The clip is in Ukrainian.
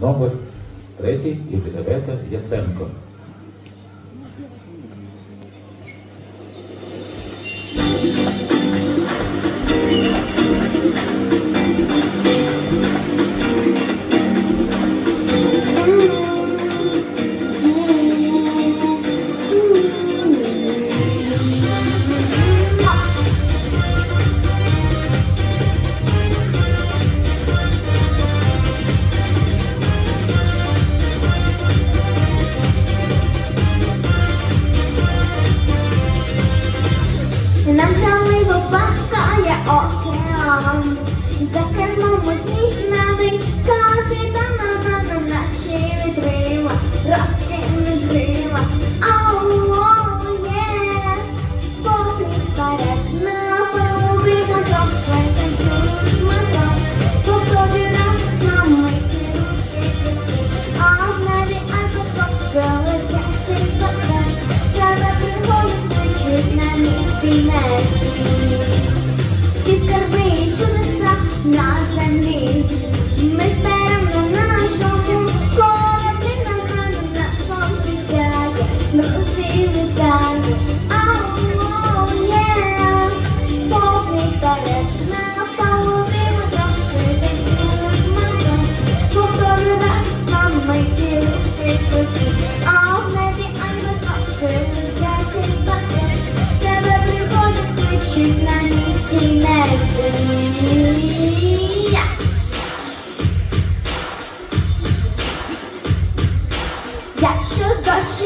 номер третій Єлизавета Яценко. Нам галиво паскає океан, за кермом усіх навіть капітана на наші вітрила, розкинули крила. చూస్తా నా తండ్రి